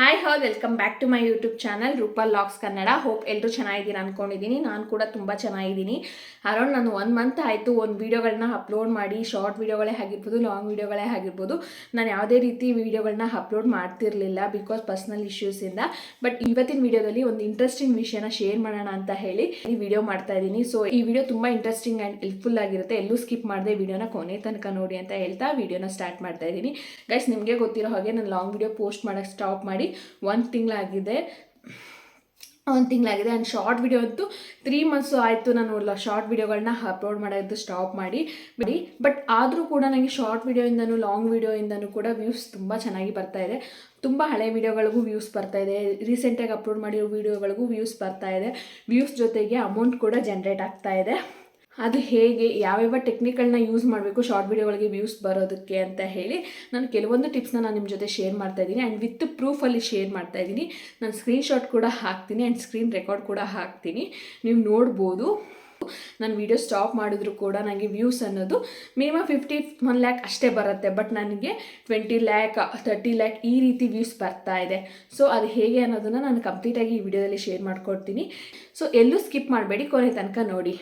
Hi how welcome back to my YouTube channel Roopa vlogs Kannada hope ಎಲ್ಲರೂ ಚೆನ್ನಾಗಿದ್ದೀರಾ ಅಂದ್ಕೊಂಡಿದ್ದೀನಿ ನಾನು ಕೂಡ ತುಂಬ ಚೆನ್ನಾಗಿದ್ದೀನಿ. ಅರೌಂಡ್ ನಾನು ಒನ್ ಮಂತ್ ಆಯಿತು ಒಂದು ವೀಡಿಯೋಗಳನ್ನ ಅಪ್ಲೋಡ್ ಮಾಡಿ ಶಾರ್ಟ್ ವೀಡಿಯೋಗಳೇ ಆಗಿರ್ಬೋದು ಲಾಂಗ್ ವೀಡಿಯೋಗಳೇ ಆಗಿರ್ಬೋದು. ನಾನು ಯಾವುದೇ ರೀತಿ ವೀಡಿಯೋಗಳನ್ನ ಅಪ್ಲೋಡ್ ಮಾಡ್ತಿರಲಿಲ್ಲ ಬಿಕಾಸ್ ಪರ್ಸ್ನಲ್ ಇಶ್ಯೂಸಿಂದ ಬಟ್ ಇವತ್ತಿನ ವೀಡಿಯೋದಲ್ಲಿ ಒಂದು ಇಂಟ್ರೆಸ್ಟಿಂಗ್ ವಿಷಯನ ಶೇರ್ ಮಾಡೋಣ ಅಂತ ಹೇಳಿ ಈ ವಿಡಿಯೋ ಮಾಡ್ತಾ ಇದ್ದೀನಿ. ಸೊ ಈ ವಿಡಿಯೋ ತುಂಬ ಇಂಟ್ರೆಸ್ಟಿಂಗ್ ಆ್ಯಂಡ್ ಹೆಲ್ಪ್ಫುಲ್ ಆಗಿರುತ್ತೆ. ಎಲ್ಲೂ ಸ್ಕಿಪ್ ಮಾಡದೆ ವಿಡಿಯೋನ ಕೊನೆ ತನಕ ನೋಡಿ ಅಂತ ಹೇಳ್ತಾ ವಿಡಿಯೋನ ಸ್ಟಾರ್ಟ್ ಮಾಡ್ತಾ ಇದ್ದೀನಿ. ಗೈಸ್ ನಿಮಗೆ ಗೊತ್ತಿರೋ ಹಾಗೆ ನಾನು ಲಾಂಗ್ ವಿಡಿಯೋ ಪೋಸ್ಟ್ ಮಾಡೋಕ್ಕೆ ಸ್ಟಾಪ್ ಮಾಡಿ ಒಂದು ತಿಂಗಳಾಗಿದೆ. ಒಂದು ತಿಂಗಳಾಗಿದೆ ಆ್ಯಂಡ್ ಶಾರ್ಟ್ ವಿಡಿಯೋ ಅಂತೂ ತ್ರೀ ಮಂತ್ಸು ಆಯಿತು ನಾನು ಶಾರ್ಟ್ ವಿಡಿಯೋಗಳನ್ನ ಅಪ್ಲೋಡ್ ಮಾಡೋದು ಸ್ಟಾಪ್ ಮಾಡಿ. ಬಿಡಿ ಬಟ್ ಆದರೂ ಕೂಡ ನನಗೆ ಶಾರ್ಟ್ ವಿಡಿಯೋಯಿಂದನೂ ಲಾಂಗ್ ವಿಡಿಯೋಯಿಂದನೂ ಕೂಡ ವ್ಯೂಸ್ ತುಂಬ ಚೆನ್ನಾಗಿ ಬರ್ತಾ ಇದೆ. ತುಂಬ ಹಳೆ ವಿಡಿಯೋಗಳಿಗೂ ವ್ಯೂಸ್ ಬರ್ತಾ ಇದೆ. ರೀಸೆಂಟಾಗಿ ಅಪ್ಲೋಡ್ ಮಾಡಿರೋ ವಿಡಿಯೋಗಳಿಗೂ ವ್ಯೂಸ್ ಬರ್ತಾ ಇದೆ. ವ್ಯೂಸ್ ಜೊತೆಗೆ ಅಮೌಂಟ್ ಕೂಡ ಜನ್ರೇಟ್ ಆಗ್ತಾ ಇದೆ. ಅದು ಹೇಗೆ, ಯಾವ್ಯಾವ ಟೆಕ್ನಿಕ್ಗಳನ್ನ ಯೂಸ್ ಮಾಡಬೇಕು ಶಾರ್ಟ್ ವಿಡಿಯೋಗಳಿಗೆ ವ್ಯೂಸ್ ಬರೋದಕ್ಕೆ ಅಂತ ಹೇಳಿ ನಾನು ಕೆಲವೊಂದು ಟಿಪ್ಸ್ನ ನಾನು ನಿಮ್ಮ ಜೊತೆ ಶೇರ್ ಮಾಡ್ತಾ ಇದ್ದೀನಿ. ಆ್ಯಂಡ್ ವಿತ್ ಪ್ರೂಫಲ್ಲಿ ಶೇರ್ ಮಾಡ್ತಾ ಇದ್ದೀನಿ. ನಾನು ಸ್ಕ್ರೀನ್ಶಾಟ್ ಕೂಡ ಹಾಕ್ತೀನಿ ಆ್ಯಂಡ್ ಸ್ಕ್ರೀನ್ ರೆಕಾರ್ಡ್ ಕೂಡ ಹಾಕ್ತೀನಿ. ನೀವು ನೋಡ್ಬೋದು. ನಾನು ವಿಡಿಯೋ ಸ್ಟಾಪ್ ಮಾಡಿದ್ರು ಕೂಡ ನನಗೆ ವ್ಯೂಸ್ ಅನ್ನೋದು ಮಿನಿಮಮ್ ಫಿಫ್ಟಿ ಒನ್ ಲ್ಯಾಕ್ ಅಷ್ಟೇ ಬರುತ್ತೆ. ಬಟ್ ನನಗೆ ಟ್ವೆಂಟಿ ಲ್ಯಾಕ್ ತರ್ಟಿ ಲ್ಯಾಕ್ ಈ ರೀತಿ ವ್ಯೂಸ್ ಬರ್ತಾ ಇದೆ. ಸೊ ಅದು ಹೇಗೆ ಅನ್ನೋದನ್ನು ನಾನು ಕಂಪ್ಲೀಟಾಗಿ ಈ ವಿಡಿಯೋದಲ್ಲಿ ಶೇರ್ ಮಾಡ್ಕೊಡ್ತೀನಿ. ಸೊ ಎಲ್ಲೂ ಸ್ಕಿಪ್ ಮಾಡಬೇಡಿ. ಕೊನೆ ತನಕ ನೋಡಿ.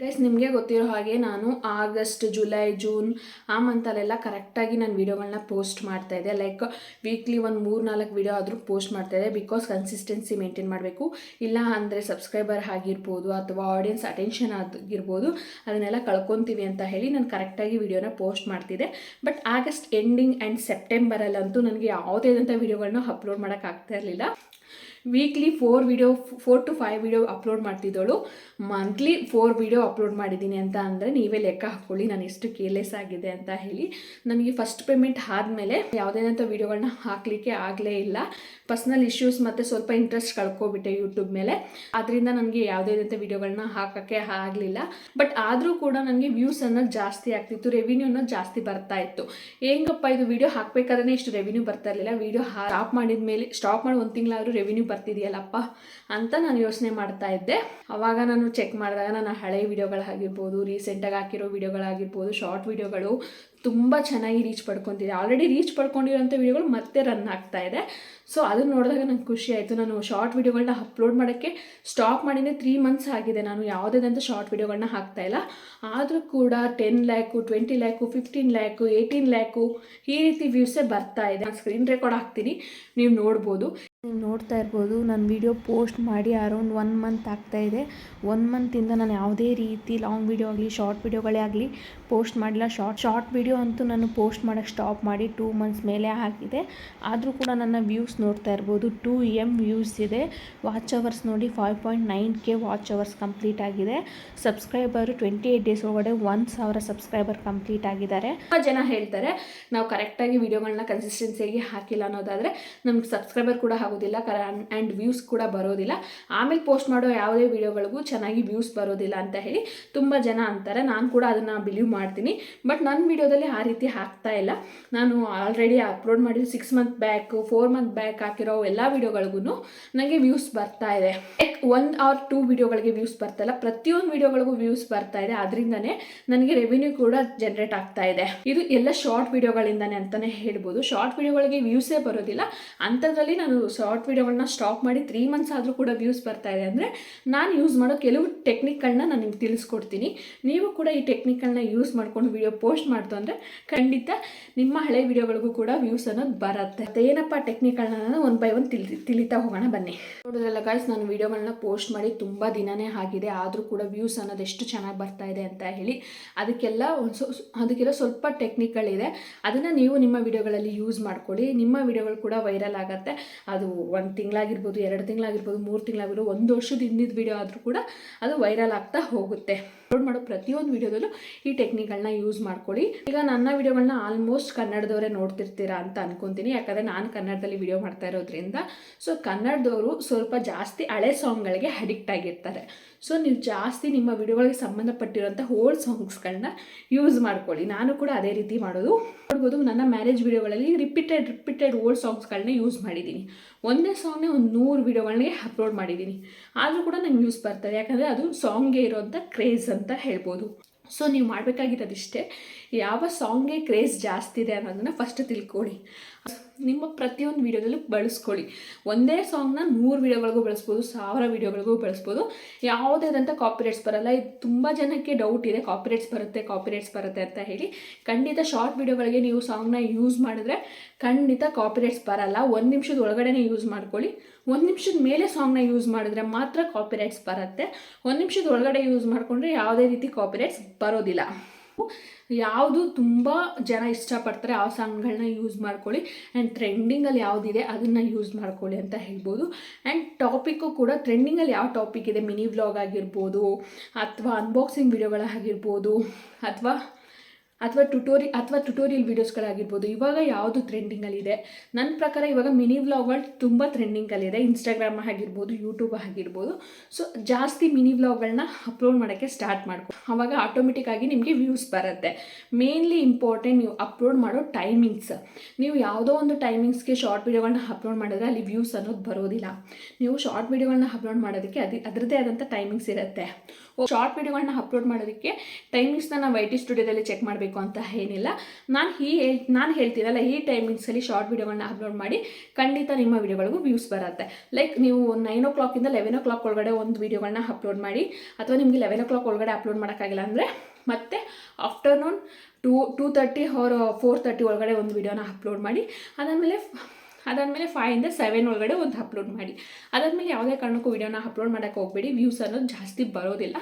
ಗೈಸ್ ನಿಮಗೆ ಗೊತ್ತಿರೋ ಹಾಗೆ ನಾನು ಆಗಸ್ಟ್ ಜುಲೈ ಜೂನ್ ಆ ಮಂತಲ್ಲೆಲ್ಲ ಕರೆಕ್ಟಾಗಿ ನಾನು ವೀಡಿಯೋಗಳನ್ನ ಪೋಸ್ಟ್ ಮಾಡ್ತಾ ಇದ್ದೆ. ಲೈಕ್ ವೀಕ್ಲಿ ಒಂದು ಮೂರು ನಾಲ್ಕು ವೀಡಿಯೋ ಆದರೂ ಪೋಸ್ಟ್ ಮಾಡ್ತಾ ಇದ್ದೆ ಬಿಕಾಸ್ ಕನ್ಸಿಸ್ಟೆನ್ಸಿ ಮೇಂಟೈನ್ ಮಾಡಬೇಕು. ಇಲ್ಲ ಅಂದರೆ ಸಬ್ಸ್ಕ್ರೈಬರ್ ಆಗಿರ್ಬೋದು ಅಥವಾ ಆಡಿಯನ್ಸ್ ಅಟೆನ್ಷನ್ ಆಗಿರ್ಬೋದು, ಅದನ್ನೆಲ್ಲ ಕಳ್ಕೊತೀವಿ ಅಂತ ಹೇಳಿ ನಾನು ಕರೆಕ್ಟಾಗಿ ವೀಡಿಯೋನ ಪೋಸ್ಟ್ ಮಾಡ್ತಿದ್ದೆ ಬಟ್ ಆಗಸ್ಟ್ ಎಂಡಿಂಗ್ ಆ್ಯಂಡ್ ಸೆಪ್ಟೆಂಬರಲ್ಲಂತೂ ನನಗೆ ಯಾವುದೇ ಆದಂಥ ವೀಡಿಯೋಗಳನ್ನ ಅಪ್ಲೋಡ್ ಮಾಡೋಕ್ಕಾಗ್ತಾ ಇರಲಿಲ್ಲ. Weekly four video four to five video upload ಮಾಡ್ತಿದ್ದಳು. Monthly four video upload ಮಾಡಿದ್ದೀನಿ ಅಂತ ಅಂದರೆ ನೀವೇ ಲೆಕ್ಕ ಹಾಕ್ಕೊಳ್ಳಿ, ನಾನು ಎಷ್ಟು ಕೇರ್ಲೆಸ್ ಆಗಿದೆ ಅಂತ ಹೇಳಿ. ನನಗೆ ಫಸ್ಟ್ ಪೇಮೆಂಟ್ ಆದಮೇಲೆ ಯಾವುದೇನಂಥ ವೀಡಿಯೋಗಳನ್ನ ಹಾಕಲಿಕ್ಕೆ ಆಗಲೇ ಇಲ್ಲ. ಪರ್ಸ್ನಲ್ ಇಶ್ಯೂಸ್ ಮತ್ತು ಸ್ವಲ್ಪ ಇಂಟ್ರೆಸ್ಟ್ ಕಳ್ಕೊಬಿಟ್ಟೆ ಯೂಟ್ಯೂಬ್ ಮೇಲೆ. ಅದರಿಂದ ನನಗೆ ಯಾವುದೇನಂತ ವಿಡಿಯೋಗಳನ್ನ ಹಾಕೋಕ್ಕೆ ಆಗಲಿಲ್ಲ. ಬಟ್ ಆದರೂ ಕೂಡ ನನಗೆ ವ್ಯೂಸ್ ಅನ್ನೋದು ಜಾಸ್ತಿ ಆಗ್ತಿತ್ತು ರೆವಿನ್ಯೂ ಅನ್ನೋದು ಜಾಸ್ತಿ ಬರ್ತಾ ಇತ್ತು. ಹೆಂಗಪ್ಪ ಇದು ವಿಡಿಯೋ ಹಾಕಬೇಕಾದ್ರೆ ಇಷ್ಟು ರೆವಿನ್ಯೂ ಬರ್ತಾ ಇರಲಿಲ್ಲ. ವಿಡಿಯೋ ಸ್ಟಾಪ್ ಮಾಡಿದ ಮೇಲೆ ಸ್ಟಾಪ್ ಮಾಡಿ ಒಂದು ತಿಂಗಳಾದರೂ ರೆವಿನ್ಯೂ ಬರ್ತಿದೆಯಲ್ಲಪ್ಪ ಅಂತ ನಾನು ಯೋಚನೆ ಮಾಡ್ತಾ ಇದ್ದೆ. ಅವಾಗ ನಾನು ಚೆಕ್ ಮಾಡಿದಾಗ ನನ್ನ ಹಳೆ ವಿಡಿಯೋಗಳಾಗಿರ್ಬೋದು ರೀಸೆಂಟಾಗಿ ಹಾಕಿರೋ ವಿಡಿಯೋಗಳಾಗಿರ್ಬೋದು ಶಾರ್ಟ್ ವೀಡಿಯೋಗಳು ತುಂಬ ಚೆನ್ನಾಗಿ ರೀಚ್ ಪಡ್ಕೊತಿದೆ. ಆಲ್ರೆಡಿ ರೀಚ್ ಪಡ್ಕೊಂಡಿರೋಂಥ ವಿಡಿಯೋಗಳು ಮತ್ತೆ ರನ್ ಆಗ್ತಾ ಇದೆ. ಸೊ ಅದನ್ನು ನೋಡಿದಾಗ ನಂಗೆ ಖುಷಿ ಆಯಿತು. ನಾನು ಶಾರ್ಟ್ ವೀಡಿಯೋಗಳನ್ನ ಅಪ್ಲೋಡ್ ಮಾಡೋಕ್ಕೆ ಸ್ಟಾಪ್ ಮಾಡಿನೇ ತ್ರೀ ಮಂತ್ಸ್ ಆಗಿದೆ. ನಾನು ಯಾವುದೇದಂಥ ಶಾರ್ಟ್ ವೀಡಿಯೋಗಳನ್ನ ಹಾಕ್ತಾ ಇಲ್ಲ. ಆದರೂ ಕೂಡ ten lakh twenty lakh fifteen lakh eighteen lakh ಈ ರೀತಿ ವ್ಯೂಸೇ ಬರ್ತಾ ಇದೆ. ನಾನು ಸ್ಕ್ರೀನ್ ರೆಕಾರ್ಡ್ ಹಾಕ್ತೀನಿ. ನೀವು ನೋಡ್ಬೋದು. ನೀವು ನೋಡ್ತಾ ಇರ್ಬೋದು, ನಾನು ವಿಡಿಯೋ ಪೋಸ್ಟ್ ಮಾಡಿ ಅರೌಂಡ್ ಒನ್ ಮಂತ್ ಆಗ್ತಾ ಇದೆ. ಒನ್ ಮಂತಿಂದ ನಾನು ಯಾವುದೇ ರೀತಿ ಲಾಂಗ್ ವೀಡಿಯೋ ಆಗಲಿ ಶಾರ್ಟ್ ವೀಡಿಯೋಗಳೇ ಆಗಲಿ ಪೋಸ್ಟ್ ಮಾಡಿಲ್ಲ ಶಾರ್ಟ್ ಶಾರ್ಟ್ ವೀಡಿಯೋ ಅಂತೂ ನಾನು ಪೋಸ್ಟ್ ಮಾಡೋಕ್ಕೆ ಸ್ಟಾಪ್ ಮಾಡಿ ಟೂ ಮಂತ್ಸ್ ಮೇಲೆ ಆಗಿದೆ. ಆದರೂ ಕೂಡ ನನ್ನ ವ್ಯೂಸ್ ನೋಡ್ತಾ ಇರ್ಬೋದು. ಟೂ ಎಂ ವ್ಯೂಸ್ ಇದೆ. ವಾಚ್ ಅವರ್ಸ್ ನೋಡಿ five point nine K watch hours complete ಆಗಿದೆ. ಸಬ್ಸ್ಕ್ರೈಬರು ಟ್ವೆಂಟಿ ಏಯ್ಟ್ ಡೇಸ್ ಒಳಗಡೆ ಒನ್ ಸಾವಿರ ಸಬ್ಸ್ಕ್ರೈಬರ್ ಕಂಪ್ಲೀಟ್ ಆಗಿದ್ದಾರೆ. ತುಂಬ ಜನ ಹೇಳ್ತಾರೆ, ನಾವು ಕರೆಕ್ಟಾಗಿ ವೀಡಿಯೋಗಳನ್ನ ಕನ್ಸಿಸ್ಟೆನ್ಸಿಯಾಗಿ ಹಾಕಿಲ್ಲ ಅನ್ನೋದಾದರೆ ನಮ್ಗೆ ಸಬ್ಸ್ಕ್ರೈಬರ್ ಕೂಡ ಆಗೋದಿಲ್ಲ, ಕರ ಆ್ಯಂಡ್ ವ್ಯೂಸ್ ಕೂಡ ಬರೋದಿಲ್ಲ. ಆಮೇಲೆ ಪೋಸ್ಟ್ ಮಾಡೋ ಯಾವುದೇ ವೀಡಿಯೋಗಳಿಗೂ ಚೆನ್ನಾಗಿ ವ್ಯೂಸ್ ಬರೋದಿಲ್ಲ ಅಂತ ಹೇಳಿ ತುಂಬ ಜನ ಅಂತಾರೆ. ನಾನು ಕೂಡ ಅದನ್ನು ಬಿಲೀವ್ ಮಾಡ್ತೀನಿ. ಬಟ್ ನನ್ನ ವಿಡಿಯೋದಲ್ಲಿ ಆ ರೀತಿ ಹಾಕ್ತಾ ಇಲ್ಲ. ನಾನು ಆಲ್ರೆಡಿ ಅಪ್ಲೋಡ್ ಮಾಡಿದ six month back four month back ಹಾಕಿರೋ ಎಲ್ಲ ವೀಡಿಯೋಗಳಿಗೂ ನನಗೆ ವ್ಯೂಸ್ ಬರ್ತಾ ಇದೆ. ಲೈಕ್ ಒನ್ ಆರ್ ಟೂ ವಿಡಿಯೋಗಳಿಗೆ ವ್ಯೂಸ್ ಬರ್ತಾ ಇಲ್ಲ. ಪ್ರತಿಯೊಂದು ವಿಡಿಯೋಗಳಿಗೂ ವ್ಯೂಸ್ ಬರ್ತಾ ಇದೆ. ಅದರಿಂದನೇ ನನಗೆ ರೆವಿನ್ಯೂ ಕೂಡ ಜನರೇಟ್ ಆಗ್ತಾ ಇದೆ. ಇದು ಎಲ್ಲ ಶಾರ್ಟ್ ವೀಡಿಯೋಗಳಿಂದಾನೆ ಅಂತಲೇ ಹೇಳ್ಬೋದು. ಶಾರ್ಟ್ ವೀಡಿಯೋಗಳಿಗೆ ವ್ಯೂಸೇ ಬರೋದಿಲ್ಲ. ಅಂಥದ್ರಲ್ಲಿ ನಾನು ಶಾರ್ಟ್ ವಿಡಿಯೋಗಳನ್ನ ಸ್ಟಾಪ್ ಮಾಡಿ ತ್ರೀ ಮಂತ್ಸ್ ಆದರೂ ಕೂಡ ವ್ಯೂಸ್ ಬರ್ತಾ ಇದೆ ಅಂದರೆ ನಾನು ಯೂಸ್ ಮಾಡೋ ಕೆಲವು ಟೆಕ್ನಿಕ್ಗಳನ್ನ ನಾನು ನಿಮ್ಗೆ ತಿಳಿಸ್ಕೊಡ್ತೀನಿ. ನೀವು ಕೂಡ ಈ ಟೆಕ್ನಿಕ್ಗಳನ್ನ ಯೂಸ್ ಮಾಡ್ಕೊಂಡು ವಿಡಿಯೋ ಪೋಸ್ಟ್ ಮಾಡ್ತು ಅಂದರೆ ಖಂಡಿತ ನಿಮ್ಮ ಹಳೆ ವಿಡಿಯೋಗಳಿಗೂ ಕೂಡ ವ್ಯೂಸ್ ಅನ್ನೋದು ಬರುತ್ತೆ. ಏನಪ್ಪ ಟೆಕ್ನಿಕ್ಗಳನ್ನ ನಾನು ಒನ್ ಬೈ ಒನ್ ತಿಳಿ ತಿಳಿತಾ ಹೋಗೋಣ, ಬನ್ನಿ. ನೋಡಿದ್ರಲ್ಲ ಗಾಯ್ಸ್ ನಾನು ವಿಡಿಯೋಗಳನ್ನ ಪೋಸ್ಟ್ ಮಾಡಿ ತುಂಬ ದಿನನೇ ಆಗಿದೆ. ಆದರೂ ಕೂಡ ವ್ಯೂಸ್ ಅನ್ನೋದು ಎಷ್ಟು ಚೆನ್ನಾಗಿ ಬರ್ತಾ ಇದೆ ಅಂತ ಹೇಳಿ ಅದಕ್ಕೆಲ್ಲ ಒಂದು ಸೊ, ಅದಕ್ಕೆಲ್ಲ ಸ್ವಲ್ಪ ಟೆಕ್ನಿಕ್ಗಳಿದೆ ಅದನ್ನು ನೀವು ನಿಮ್ಮ ವಿಡಿಯೋಗಳಲ್ಲಿ ಯೂಸ್ ಮಾಡ್ಕೊಳ್ಳಿ. ನಿಮ್ಮ ವಿಡಿಯೋಗಳು ಕೂಡ ವೈರಲ್ ಆಗುತ್ತೆ. ಅದು ಒಂದು ತಿಂಗಳಾಗಿರ್ಬೋದು, ಎರಡು ತಿಂಗಳಾಗಿರ್ಬೋದು, ಮೂರು ತಿಂಗಳಾಗಿರ್ಬೋದು, ಒಂದು ವರ್ಷದ ಹಿಂದಿದ ವೀಡಿಯೋ ಆದರೂ ಕೂಡ ಅದು ವೈರಲ್ ಆಗ್ತಾ ಹೋಗುತ್ತೆ. ಅಪ್ಲೋಡ್ ಮಾಡೋ ಪ್ರತಿಯೊಂದು ವೀಡಿಯೋದಲ್ಲೂ ಈ ಟೆಕ್ನಿಕ್ಗಳನ್ನ ಯೂಸ್ ಮಾಡ್ಕೊಳ್ಳಿ. ಈಗ ನನ್ನ ವೀಡಿಯೋಗಳನ್ನ ಆಲ್ಮೋಸ್ಟ್ ಕನ್ನಡದವರೇ ನೋಡ್ತಿರ್ತೀರಾ ಅಂತ ಅನ್ಕೊತೀನಿ. ಯಾಕಂದರೆ ನಾನು ಕನ್ನಡದಲ್ಲಿ ವಿಡಿಯೋ ಮಾಡ್ತಾ ಇರೋದ್ರಿಂದ ಸೊ ಕನ್ನಡದವರು ಸ್ವಲ್ಪ ಜಾಸ್ತಿ ಹಳೆ ಸಾಂಗ್ಗಳಿಗೆ ಅಡಿಕ್ಟ್ ಆಗಿರ್ತಾರೆ. ಸೊ ನೀವು ಜಾಸ್ತಿ ನಿಮ್ಮ ವಿಡಿಯೋಗಳಿಗೆ ಸಂಬಂಧಪಟ್ಟಿರೋಂಥ ಓಲ್ಡ್ ಸಾಂಗ್ಸ್ಗಳನ್ನ ಯೂಸ್ ಮಾಡ್ಕೊಳ್ಳಿ. ನಾನು ಕೂಡ ಅದೇ ರೀತಿ ಮಾಡೋದು. ನೋಡ್ಬೋದು, ನನ್ನ ಮ್ಯಾರೇಜ್ ವಿಡಿಯೋಗಳಲ್ಲಿ ರಿಪೀಟೆಡ್ ರಿಪೀಟೆಡ್ ಓಲ್ಡ್ ಸಾಂಗ್ಸ್ಗಳನ್ನ ಯೂಸ್ ಮಾಡಿದ್ದೀನಿ. ಒಂದೇ ಸಾಂಗ್ನೇ ಒಂದು ನೂರು ವಿಡಿಯೋಗಳಿಗೆ ಅಪ್ಲೋಡ್ ಮಾಡಿದ್ದೀನಿ ಆದರೂ ಕೂಡ ನಂಗೆ ವ್ಯೂಸ್ ಬರ್ತದೆ ಯಾಕಂದರೆ ಅದು ಸಾಂಗ್ಗೆ ಇರೋಂಥ ಕ್ರೇಜ್ ಅಂತ ಹೇಳ್ಬೋದು. ಸೊ ನೀವು ಮಾಡಬೇಕಾಗಿರೋದಿಷ್ಟೇ ಯಾವ ಸಾಂಗ್ಗೆ ಕ್ರೇಜ್ ಜಾಸ್ತಿ ಇದೆ ಅನ್ನೋದನ್ನು ಫಸ್ಟ್ ತಿಳ್ಕೊಳ್ಳಿ ನಿಮ್ಮ ಪ್ರತಿಯೊಂದು ವೀಡಿಯೋದಲ್ಲೂ ಬಳಸ್ಕೊಳ್ಳಿ. ಒಂದೇ ಸಾಂಗ್ನ ನೂರು ವೀಡಿಯೋಗಳಿಗೂ ಬಳಸ್ಬೋದು, ಸಾವಿರ ವೀಡಿಯೋಗಳಿಗೂ ಬಳಸ್ಬೋದು. ಯಾವುದೇ ಆದಂಥ ಕಾಪಿರೇಟ್ಸ್ ಬರಲ್ಲ. ಇದು ತುಂಬ ಜನಕ್ಕೆ ಡೌಟ್ ಇದೆ. ಕಾಪಿರೇಟ್ಸ್ ಬರುತ್ತೆ ಕಾಪಿರೇಟ್ಸ್ ಬರುತ್ತೆ ಅಂತ ಹೇಳಿ ಖಂಡಿತ ಶಾರ್ಟ್ ವೀಡಿಯೋಗಳಿಗೆ ನೀವು ಸಾಂಗ್ನ ಯೂಸ್ ಮಾಡಿದ್ರೆ ಖಂಡಿತ ಕಾಪಿರೇಟ್ಸ್ ಬರಲ್ಲ. ಒಂದು ನಿಮಿಷದ ಒಳಗಡೆನೇ ಯೂಸ್ ಮಾಡ್ಕೊಳ್ಳಿ. ಒಂದು ನಿಮಿಷದ ಮೇಲೆ ಸಾಂಗ್ನ ಯೂಸ್ ಮಾಡಿದ್ರೆ ಮಾತ್ರ ಕಾಪಿರೈಟ್ಸ್ ಬರುತ್ತೆ. ಒಂದು ನಿಮಿಷದ ಒಳಗಡೆ ಯೂಸ್ ಮಾಡಿಕೊಂಡ್ರೆ ಯಾವುದೇ ರೀತಿ ಕಾಪಿರೈಟ್ಸ್ ಬರೋದಿಲ್ಲ. ಯಾವುದು ತುಂಬ ಜನ ಇಷ್ಟಪಡ್ತಾರೆ ಆ ಸಾಂಗ್ಗಳನ್ನ ಯೂಸ್ ಮಾಡ್ಕೊಳ್ಳಿ. ಆ್ಯಂಡ್ ಟ್ರೆಂಡಿಂಗಲ್ಲಿ ಯಾವುದಿದೆ ಅದನ್ನು ಯೂಸ್ ಮಾಡ್ಕೊಳ್ಳಿ ಅಂತ ಹೇಳ್ಬೋದು. ಆ್ಯಂಡ್ ಟಾಪಿಕ್ಕು ಕೂಡ ಟ್ರೆಂಡಿಂಗಲ್ಲಿ ಯಾವ ಟಾಪಿಕ್ ಇದೆ? ಮಿನಿ ವ್ಲಾಗ್ ಆಗಿರ್ಬೋದು, ಅಥವಾ ಅನ್ಬಾಕ್ಸಿಂಗ್ ವಿಡಿಯೋಗಳಾಗಿರ್ಬೋದು ಅಥವಾ ಅಥವಾ ಟ್ಯುಟೋರಿ ಅಥವಾ ಟ್ಯುಟೋರಿಯಲ್ ವೀಡಿಯೋಸ್ಗಳಾಗಿರ್ಬೋದು ಇವಾಗ ಯಾವುದು ಟ್ರೆಂಡಿಂಗಲ್ಲಿದೆ ನನ್ನ ಪ್ರಕಾರ ಇವಾಗ ಮಿನಿ ವ್ಲಾಗ್ಗಳು ತುಂಬ ಟ್ರೆಂಡಿಂಗಲ್ಲಿದೆ ಇನ್ಸ್ಟಾಗ್ರಾಮ್ ಆಗಿರ್ಬೋದು ಯೂಟ್ಯೂಬ್ ಆಗಿರ್ಬೋದು. ಸೊ ಜಾಸ್ತಿ ಮಿನಿ ವ್ಲಾಗ್ಗಳನ್ನ ಅಪ್ಲೋಡ್ ಮಾಡೋಕ್ಕೆ ಸ್ಟಾರ್ಟ್ ಮಾಡ್ಕೊ ಆವಾಗ ಆಟೋಮೆಟಿಕ್ ಆಗಿ ನಿಮಗೆ ವ್ಯೂಸ್ ಬರುತ್ತೆ. ಮೇನ್ಲಿ ಇಂಪಾರ್ಟೆಂಟ್ ನೀವು ಅಪ್ಲೋಡ್ ಮಾಡೋ ಟೈಮಿಂಗ್ಸ್ ನೀವು ಯಾವುದೋ ಒಂದು ಟೈಮಿಂಗ್ಸ್ಗೆ ಶಾರ್ಟ್ ವೀಡಿಯೋಗಳನ್ನ ಅಪ್ಲೋಡ್ ಮಾಡಿದ್ರೆ ಅಲ್ಲಿ ವ್ಯೂಸ್ ಅನ್ನೋದು ಬರೋದಿಲ್ಲ. ನೀವು ಶಾರ್ಟ್ ವೀಡಿಯೋಗಳನ್ನ ಅಪ್ಲೋಡ್ ಮಾಡೋದಕ್ಕೆ ಅದು ಅದರದ್ದೇ ಆದಂಥ ಟೈಮಿಂಗ್ಸ್ ಇರುತ್ತೆ. ಶಾರ್ಟ್ ವೀಡಿಯೋಗಳನ್ನ ಅಪ್ಲೋಡ್ ಮಾಡೋದಕ್ಕೆ ಟೈಮಿಂಗ್ಸ್ನ ನಾವು ಐ ಟಿ ಸ್ಟುಡಿಯೋದಲ್ಲಿ ಚೆಕ್ ಮಾಡಬೇಕು. ಅಂತ ಏನಿಲ್ಲ. ನಾನು ಈ ನಾನು ಹೇಳ್ತೀನಲ್ಲ, ಈ ಟೈಮಿಂಗ್ಸಲ್ಲಿ ಶಾರ್ಟ್ ವೀಡಿಯೋಗಳನ್ನ ಅಪ್ಲೋಡ್ ಮಾಡಿ ಖಂಡಿತ ನಿಮ್ಮ ವೀಡಿಯೋಗಳಿಗೂ ವ್ಯೂಸ್ ಬರುತ್ತೆ. ಲೈಕ್ ನೀವು ನೈನ್ ಓ ಕ್ಲಾಕಿಂದ ಲೆವೆನ್ ಓ ಕ್ಲಾಕ್ ಒಳಗಡೆ ಒಂದು ವೀಡಿಯೋಗಳನ್ನ ಅಪ್ಲೋಡ್ ಮಾಡಿ, ಅಥವಾ ನಿಮಗೆ ಲೆವೆನ್ ಓ ಕ್ಲಾಕ್ ಒಳಗಡೆ ಅಪ್ಲೋಡ್ ಮಾಡೋಕ್ಕಾಗಿಲ್ಲ ಅಂದರೆ ಮತ್ತೆ afternoon two two thirty or four thirty ಒಳಗಡೆ ಒಂದು ವೀಡಿಯೋನ ಅಪ್ಲೋಡ್ ಮಾಡಿ, ಅದಾದಮೇಲೆ ಅದಾದಮೇಲೆ ಇಂದ ಸೆವೆನ್ ಒಳಗಡೆ ಒಂದು ಅಪ್ಲೋಡ್ ಮಾಡಿ. ಅದಾದಮೇಲೆ ಯಾವುದೇ ಕಾರಣಕ್ಕೂ ವೀಡಿಯೋನ ಅಪ್ಲೋಡ್ ಮಾಡೋಕ್ಕೆ ಹೋಗಬೇಡಿ. ವ್ಯೂಸ್ ಅನ್ನೋದು ಜಾಸ್ತಿ ಬರೋದಿಲ್ಲ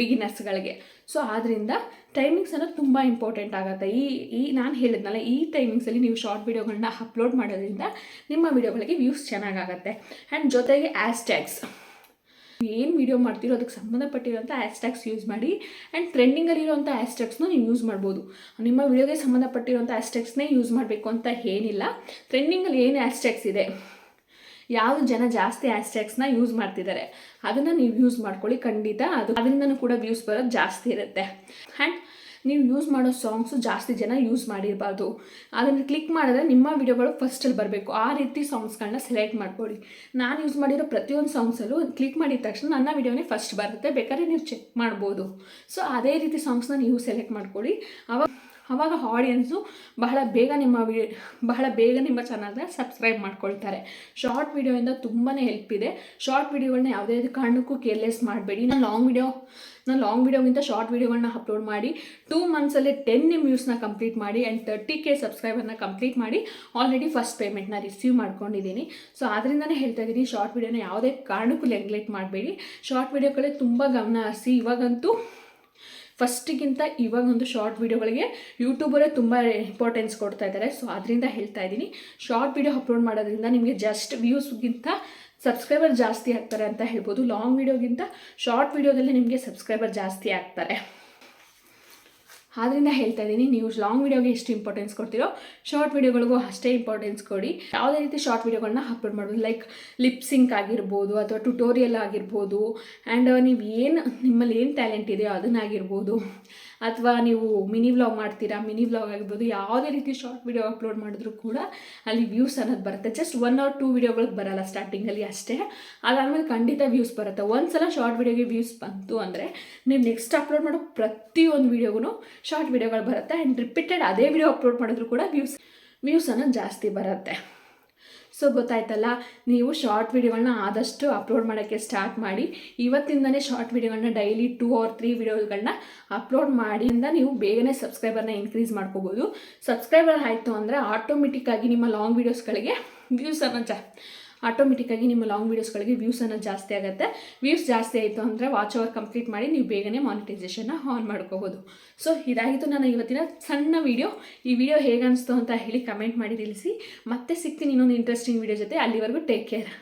ಬಿಗಿನರ್ಸ್ಗಳಿಗೆ ಸೊ ಆದ್ದರಿಂದ ಟೈಮಿಂಗ್ಸ್ ಅನ್ನೋದು ತುಂಬ ಇಂಪಾರ್ಟೆಂಟ್ ಆಗುತ್ತೆ. ಈ ಈ ನಾನು ಹೇಳಿದ್ನಲ್ಲ, ಈ ಟೈಮಿಂಗ್ಸಲ್ಲಿ ನೀವು ಶಾರ್ಟ್ ವೀಡಿಯೋಗಳನ್ನ ಅಪ್ಲೋಡ್ ಮಾಡೋದ್ರಿಂದ ನಿಮ್ಮ ವೀಡಿಯೋಗಳಿಗೆ ವ್ಯೂಸ್ ಚೆನ್ನಾಗಾಗತ್ತೆ ಆ್ಯಂಡ್ ಜೊತೆಗೆ ಆ್ಯಸ್ಟ್ಯಾಗ್ಸ್ ಏನು ವಿಡಿಯೋ ಮಾಡ್ತೀರೋ ಅದಕ್ಕೆ ಸಂಬಂಧಪಟ್ಟಿರೋಂಥ ಆ್ಯಸ್ಟ್ಯಾಕ್ಸ್ ಯೂಸ್ ಮಾಡಿ ಆ್ಯಂಡ್ ಟ್ರೆಂಡಿಂಗಲ್ಲಿರೋಂಥ ಹ್ಯಾಶ್ಟ್ಯಾಗ್ಸ್ನ ನೀವು ಯೂಸ್ ಮಾಡ್ಬೋದು. ನಿಮ್ಮ ವಿಡಿಯೋಗೆ ಸಂಬಂಧಪಟ್ಟಿರೋಂಥ ಹ್ಯಾಶ್ಟ್ಯಾಗ್ಸ್ನೇ ಯೂಸ್ ಮಾಡಬೇಕು ಅಂತ ಏನಿಲ್ಲ. ಟ್ರೆಂಡಿಂಗಲ್ಲಿ ಏನು ಹ್ಯಾಶ್ಟ್ಯಾಗ್ಸ್ ಇದೆ? ಯಾವ ಜನ ಜಾಸ್ತಿ ಹ್ಯಾಶ್ಟ್ಯಾಗ್ಸ್ನ ಯೂಸ್ ಮಾಡ್ತಿದ್ದಾರೆ ಅದನ್ನು ನೀವು ಯೂಸ್ ಮಾಡ್ಕೊಳ್ಳಿ. ಖಂಡಿತ ಅದು ಅದರಿಂದನೂ ಕೂಡ ವ್ಯೂಸ್ ಬರೋದು ಜಾಸ್ತಿ ಇರುತ್ತೆ. ಆ್ಯಂಡ್ ನೀವು ಯೂಸ್ ಮಾಡೋ ಸಾಂಗ್ಸು ಜಾಸ್ತಿ ಜನ ಯೂಸ್ ಮಾಡಿರಬಾರ್ದು. ಅದನ್ನು ಕ್ಲಿಕ್ ಮಾಡಿದ್ರೆ ನಿಮ್ಮ ವೀಡಿಯೋಗಳು ಫಸ್ಟಲ್ಲಿ ಬರಬೇಕು. ಆ ರೀತಿ ಸಾಂಗ್ಸ್ಗಳನ್ನ ಸೆಲೆಕ್ಟ್ ಮಾಡ್ಕೊಳ್ಳಿ. ನಾನು ಯೂಸ್ ಮಾಡಿರೋ ಪ್ರತಿಯೊಂದು ಸಾಂಗ್ಸಲ್ಲೂ ಕ್ಲಿಕ್ ಮಾಡಿದ ತಕ್ಷಣ ನನ್ನ ವೀಡಿಯೋನೇ ಫಸ್ಟ್ ಬರುತ್ತೆ. ಬೇಕಾದ್ರೆ ನೀವು ಚೆಕ್ ಮಾಡ್ಬೋದು. ಸೊ ಅದೇ ರೀತಿ ಸಾಂಗ್ಸ್ನ ನೀವು ಸೆಲೆಕ್ಟ್ ಮಾಡ್ಕೊಳ್ಳಿ. ಅವಾಗ ಆವಾಗ ಆಡಿಯನ್ಸು ಬಹಳ ಬೇಗ ನಿಮ್ಮ ವಿ, ಬಹಳ ಬೇಗ ನಿಮ್ಮ ಚಾನಲ್ನ ಸಬ್ಸ್ಕ್ರೈಬ್ ಮಾಡ್ಕೊಳ್ತಾರೆ. ಶಾರ್ಟ್ ವೀಡಿಯೋಯಿಂದ ತುಂಬಾ ಹೆಲ್ಪ್ ಇದೆ. ಶಾರ್ಟ್ ವೀಡಿಯೋಗಳನ್ನ ಯಾವುದೇ ಕಾರಣಕ್ಕೂ ಕೇರ್ಲೆಸ್ ಮಾಡಬೇಡಿ. ನಾನು ಲಾಂಗ್ ವೀಡಿಯೋ ನಾನು ಲಾಂಗ್ ವೀಡಿಯೋಗಿಂತ ಶಾರ್ಟ್ ವೀಡಿಯೋಗಳನ್ನ ಅಪ್ಲೋಡ್ ಮಾಡಿ ಟೂ ಮಂತ್ಸಲ್ಲಿ ಟೆನ್ ವ್ಯೂಸ್ನ ಕಂಪ್ಲೀಟ್ ಮಾಡಿ ಆ್ಯಂಡ್ ತರ್ಟಿ ಕೆ ಸಬ್ಸ್ಕ್ರೈಬರ್ನ ಕಂಪ್ಲೀಟ್ ಮಾಡಿ ಆಲ್ರೆಡಿ ಫಸ್ಟ್ ಪೇಮೆಂಟ್ನ ರಿಸೀವ್ ಮಾಡ್ಕೊಂಡಿದ್ದೀನಿ. ಸೊ ಅದರಿಂದನೇ ಹೇಳ್ತಾ ಇದ್ದೀನಿ ಶಾರ್ಟ್ ವೀಡಿಯೋನ ಯಾವುದೇ ಕಾರಣಕ್ಕೂ ನೆಗ್ಲೆಕ್ಟ್ ಮಾಡಬೇಡಿ. ಶಾರ್ಟ್ ವೀಡಿಯೋಗಳೇ ತುಂಬ ಗಮನ ಹರಿಸಿ. ಇವಾಗಂತೂ ಫಸ್ಟಿಗಿಂತ ಇವಾಗೊಂದು ಶಾರ್ಟ್ ವೀಡಿಯೋಗಳಿಗೆ ಯೂಟ್ಯೂಬರೇ ತುಂಬ ಇಂಪಾರ್ಟೆನ್ಸ್ ಕೊಡ್ತಾ ಇದ್ದಾರೆ. ಸೊ ಅದರಿಂದ ಹೇಳ್ತಾ ಇದ್ದೀನಿ. ಶಾರ್ಟ್ ವೀಡಿಯೋ ಅಪ್ಲೋಡ್ ಮಾಡೋದ್ರಿಂದ ನಿಮಗೆ ಜಸ್ಟ್ ವ್ಯೂಸ್ಗಿಂತ ಸಬ್ಸ್ಕ್ರೈಬರ್ ಜಾಸ್ತಿ ಆಗ್ತಾರೆ ಅಂತ ಹೇಳ್ಬೋದು. ಲಾಂಗ್ ವೀಡಿಯೋಗಿಂತ ಶಾರ್ಟ್ ವೀಡಿಯೋದಲ್ಲಿ ನಿಮಗೆ ಸಬ್ಸ್ಕ್ರೈಬರ್ ಜಾಸ್ತಿ ಆಗ್ತಾರೆ. ಆದ್ದರಿಂದ ಹೇಳ್ತಾ ಇದ್ದೀನಿ, ನೀವು ಲಾಂಗ್ ವೀಡಿಯೋಗೆ ಎಷ್ಟು ಇಂಪಾರ್ಟೆನ್ಸ್ ಕೊಡ್ತೀರೋ ಶಾರ್ಟ್ ವೀಡಿಯೋಗಳಿಗೂ ಅಷ್ಟೇ ಇಂಪಾರ್ಟೆನ್ಸ್ ಕೊಡಿ. ಯಾವುದೇ ರೀತಿ ಶಾರ್ಟ್ ವೀಡಿಯೋಗಳನ್ನ ಅಪ್ಲೋಡ್ ಮಾಡ್ಬೋದು. ಲೈಕ್ ಲಿಪ್ ಸಿಂಕ್ ಆಗಿರ್ಬೋದು ಅಥವಾ ಟ್ಯುಟೋರಿಯಲ್ ಆಗಿರ್ಬೋದು ಆ್ಯಂಡ್ ನೀವು ಏನು, ನಿಮ್ಮಲ್ಲಿ ಏನು ಟ್ಯಾಲೆಂಟ್ ಇದೆಯೋ ಅದನ್ನಾಗಿರ್ಬೋದು. ಅಥವಾ ನೀವು ಮಿನಿ ವ್ಲಾಗ್ ಮಾಡ್ತೀರಾ, ಮಿನಿ ವ್ಲಾಗ್ ಆಗಿರ್ಬೋದು, ಯಾವುದೇ ರೀತಿ ಶಾರ್ಟ್ ವೀಡಿಯೋ ಅಪ್ಲೋಡ್ ಮಾಡಿದ್ರು ಕೂಡ ಅಲ್ಲಿ ವ್ಯೂಸ್ ಅನ್ನೋದು ಬರುತ್ತೆ. ಜಸ್ಟ್ ಒನ್ ಆರ್ ಟೂ ವಿಡಿಯೋಗಳಿಗೆ ಬರಲ್ಲ ಸ್ಟಾರ್ಟಿಂಗಲ್ಲಿ ಅಷ್ಟೇ. ಅದಾದಮೇಲೆ ಖಂಡಿತ ವ್ಯೂಸ್ ಬರುತ್ತೆ. ಒಂದು ಸಲ ಶಾರ್ಟ್ ವೀಡಿಯೋಗೆ ವ್ಯೂಸ್ ಬಂತು ಅಂದರೆ ನೀವು ನೆಕ್ಸ್ಟ್ ಅಪ್ಲೋಡ್ ಮಾಡೋ ಪ್ರತಿಯೊಂದು ವೀಡಿಯೋಗೂ ಶಾರ್ಟ್ ವೀಡಿಯೋಗಳು ಬರುತ್ತೆ. ಆ್ಯಂಡ್ ರಿಪೀಟೆಡ್ ಅದೇ ವೀಡಿಯೋ ಅಪ್ಲೋಡ್ ಮಾಡಿದ್ರು ಕೂಡ ವ್ಯೂಸ್ ವ್ಯೂಸ್ ಅನ್ನೋದು ಜಾಸ್ತಿ ಬರುತ್ತೆ. ಸೊ ಗೊತ್ತಾಯ್ತಲ್ಲ? ನೀವು ಶಾರ್ಟ್ ವೀಡಿಯೋಗಳನ್ನ ಆದಷ್ಟು ಅಪ್ಲೋಡ್ ಮಾಡೋಕ್ಕೆ ಸ್ಟಾರ್ಟ್ ಮಾಡಿ. ಇವತ್ತಿಂದನೇ ಶಾರ್ಟ್ ವೀಡಿಯೋಗಳನ್ನ ಡೈಲಿ ಟೂ ಆರ್ ತ್ರೀ ವೀಡಿಯೋಗಳನ್ನ ಅಪ್ಲೋಡ್ ಮಾಡಿಂದ ನೀವು ಬೇಗನೆ ಸಬ್ಸ್ಕ್ರೈಬರ್ನ ಇನ್ಕ್ರೀಸ್ ಮಾಡ್ಕೋಬೋದು. ಸಬ್ಸ್ಕ್ರೈಬರ್ ಆಯಿತು ಅಂದರೆ ಆಟೋಮೆಟಿಕ್ಕಾಗಿ ನಿಮ್ಮ ಲಾಂಗ್ ವೀಡಿಯೋಸ್ಗಳಿಗೆ ವ್ಯೂಸನ್ನು ಜಾ ಆಟೋಮೆಟಿಕ್ಕಾಗಿ ನಿಮ್ಮ ಲಾಂಗ್ ವೀಡಿಯೋಸ್ಗಳಿಗೆ ವ್ಯೂಸ್ ಅನ್ನೋದು ಜಾಸ್ತಿ ಆಗುತ್ತೆ. ವ್ಯೂಸ್ ಜಾಸ್ತಿ ಆಯಿತು ಅಂದರೆ ವಾಚ್ ಅವರ್ ಕಂಪ್ಲೀಟ್ ಮಾಡಿ ನೀವು ಬೇಗನೆ ಮಾನಿಟೈಸೇಷನ್ನ ಆನ್ ಮಾಡ್ಕೋಬೋದು. ಸೊ ಇದಾಗಿತ್ತು ನಾನು ಇವತ್ತಿನ ಸಣ್ಣ ವೀಡಿಯೋ ಈ ವಿಡಿಯೋ ಹೇಗೆ ಅನಿಸ್ತು ಅಂತ ಹೇಳಿ ಕಮೆಂಟ್ ಮಾಡಿ ತಿಳಿಸಿ. ಮತ್ತೆ ಸಿಗ್ತೀನಿ ಇನ್ನೊಂದು ಇಂಟ್ರೆಸ್ಟಿಂಗ್ ವೀಡಿಯೋ ಜೊತೆ. ಅಲ್ಲಿವರೆಗೂ ಟೇಕ್ ಕೇರ್